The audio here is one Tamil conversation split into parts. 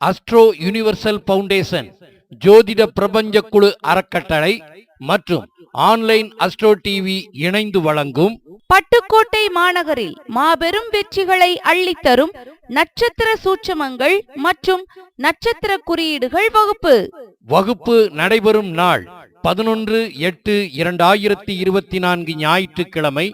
அஸ்ட்ரோ யுனிவர்சல் பவுண்டேஷன் ஜோதிட பிரபஞ்ச குழு அறக்கட்டளை மற்றும் ஆன்லைன் அஸ்ட்ரோ டிவி இணைந்து வழங்கும் பட்டுக்கோட்டை மாநகரில் மாபெரும் வெற்றிகளை அள்ளித்தரும் நட்சத்திர சூட்சமங்கள் மற்றும் நட்சத்திர குறியீடுகள் வகுப்பு. வகுப்பு நடைபெறும் நாள் பதினொன்று எட்டு இரண்டாயிரத்தி இருபத்தி நான்கு ஞாயிற்றுக்கிழமை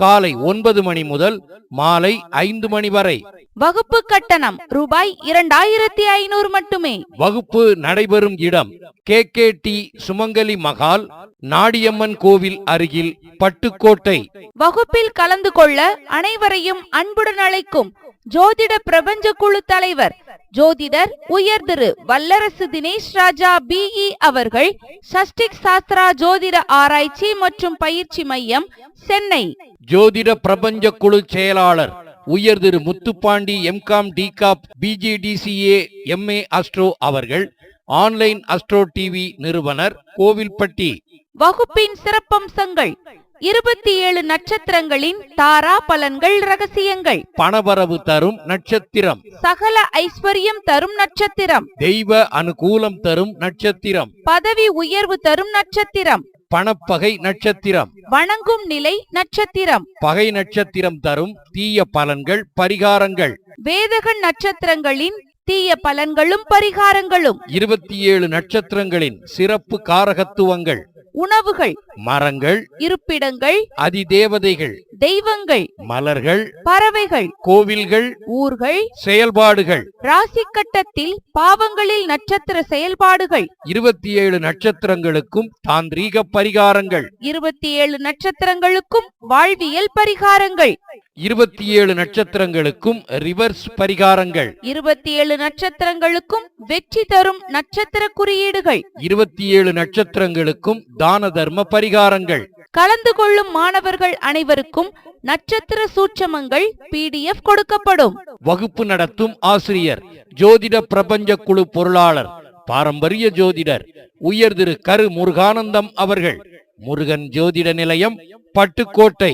காலை ஒன்பது மணி முதல் மாலை ஐந்து மணி வரை. வகுப்பு கட்டணம் ரூபாய் இரண்டாயிரத்தி ஐநூறு மட்டுமே. வகுப்பு நடைபெறும் இடம் கே கே டி சுமங்கலி மகால் நாடியம்மன் கோவில் அருகில் பட்டுக்கோட்டை. வகுப்பில் கலந்து கொள்ள அனைவரையும் அன்புடன் அழைக்கும் ஜோதிட பிரபஞ்ச குழு தலைவர் ஜோதிடர் உயர் திரு வல்லரசு தினேஷ் ராஜா பிஇ அவர்கள் சஷ்டிக் சாஸ்திரா ஜோதிட ஆராய்ச்சி மற்றும் பயிற்சி மையம் சென்னை. ஜோதிட பிரபஞ்ச குழு செயலாளர் உயர் திரு முத்துப்பாண்டி எம்காம் டிகாப் பிஜிடிசிஏ எம்ஏ அஸ்ட்ரோ அவர்கள் ஆன்லைன் அஸ்ட்ரோ டிவி நிறுவனர் கோவில்பட்டி. வகுப்பின் சிறப்பம்சங்கள் இருபத்தி ஏழு நட்சத்திரங்களின் தாரா பலன்கள் ரகசியங்கள். பணவரவு தரும் நட்சத்திரம். சகல ஐஸ்வர்யம் தரும் நட்சத்திரம். தெய்வ அனுகூலம் தரும் நட்சத்திரம். பதவி உயர்வு தரும் நட்சத்திரம். பணப்பகை நட்சத்திரம். வணங்கும் நிலை நட்சத்திரம். பகை நட்சத்திரம் தரும் தீய பலன்கள் பரிகாரங்கள். வேதகன் நட்சத்திரங்களின் தீய பலன்களும் பரிகாரங்களும். இருபத்தி ஏழு நட்சத்திரங்களின் சிறப்பு காரகத்துவங்கள். உணவுகள் மரங்கள் இருப்பிடங்கள் அதிதேவதைகள் தெய்வங்கள் மலர்கள் பறவைகள் கோவில்கள் ஊர்கள் செயல்பாடுகள். ராசி கட்டத்தில் பாவங்களில் நட்சத்திர செயல்பாடுகள். இருபத்தி ஏழு நட்சத்திரங்களுக்கும் தாந்திரீக பரிகாரங்கள். இருபத்தி ஏழு நட்சத்திரங்களுக்கும் வாழ்வியல் பரிகாரங்கள். இருபத்தி ஏழு நட்சத்திரங்களுக்கும் ரிவர்ஸ் பரிகாரங்கள். இருபத்தி ஏழு நட்சத்திரங்களுக்கும் வெற்றி தரும் நட்சத்திர குறியீடுகள். இருபத்தி ஏழு நட்சத்திரங்களுக்கும் தான தர்ம பரிகாரங்கள். கலந்து கொள்ளும் மாணவர்கள் அனைவருக்கும் நட்சத்திர சூட்சமங்கள் பிடிஎஃப் கொடுக்கப்படும். வகுப்பு நடத்தும் ஆசிரியர் ஜோதிட பிரபஞ்ச குழு பொருளாளர் பாரம்பரிய ஜோதிடர் உயர் திரு கரு முருகானந்தம் அவர்கள் முருகன் ஜோதிட நிலையம் பட்டுக்கோட்டை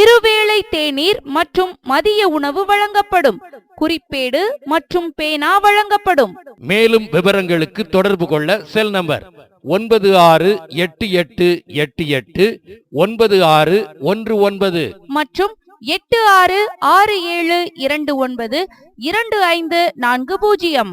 இருவேளை தேநீர் மற்றும் மதிய உணவு வழங்கப்படும். குறிப்பேடு மற்றும் பேனா வழங்கப்படும். மேலும் விவரங்களுக்கு தொடர்பு கொள்ள செல் நம்பர் ஒன்பது ஆறு எட்டு எட்டு எட்டு எட்டு ஒன்பது ஆறு ஒன்று ஒன்பது. மற்றும் எட்டு ஆறு ஆறு ஏழு இரண்டு ஒன்பது இரண்டு ஐந்து நான்கு பூஜ்ஜியம்.